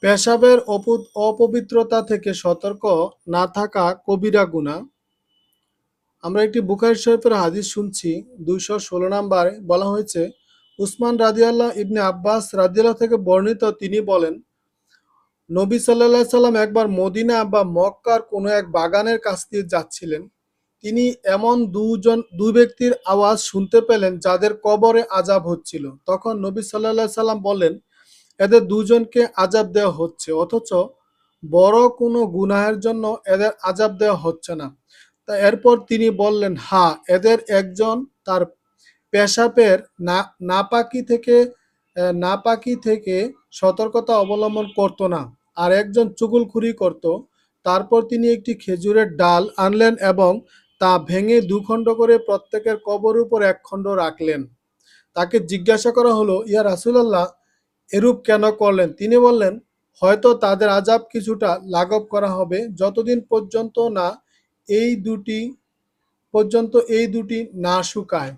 পেশাবের অপু- অপবিত্রতা থেকে সতর্ক না থাকা কবিরা গুনাহ আমরা একটি বুখারী শরীফের হাদিস শুনছি, দুইশো ষোলো নাম্বারে। বলা হয়েছে, উসমান রাদিয়াল্লাহ ইবনে আব্বাস রাদিয়াল্লাহ থেকে বর্ণিত তিনি বলেন, নবী সাল্লাহ সাল্লাম একবার মদিনা বা মক্কার কোনো এক বাগানের কাছ দিয়ে যাচ্ছিলেন। তিনি এমন দুজন, দুই ব্যক্তির আওয়াজ শুনতে পেলেন যাদের কবরে আজাব হচ্ছিল। তখন নবী সাল্লাহ সাল্লাম বলেন এদের দুজনকে আজাব দেওয়া হচ্ছে, অথচ বড় কোনো গুনাহের জন্য এদের আজাব দেওয়া হচ্ছে না। তা এরপর তিনি বললেন, হা, এদের একজন তার পেশাবের না, নাপাকি থেকে নাপাকি থেকে সতর্কতা অবলম্বন করত না, আর একজন চুগুলখুরি করত। তারপর তিনি একটি খেজুরের ডাল আনলেন এবং তা ভেঙে দুখণ্ড করে প্রত্যেকের কবর উপর এক খণ্ড রাখলেন। তাকে জিজ্ঞাসা করা হলো, ইয়া রাসূলুল্লাহ এরূপ কেন করলেন? তিনি বললেন, হয়তো তাদের আজাব কিছুটা লাঘব করা হবে। যতদিন পর্যন্ত না এই দুটি, পর্যন্ত এই দুটি না শুকায়।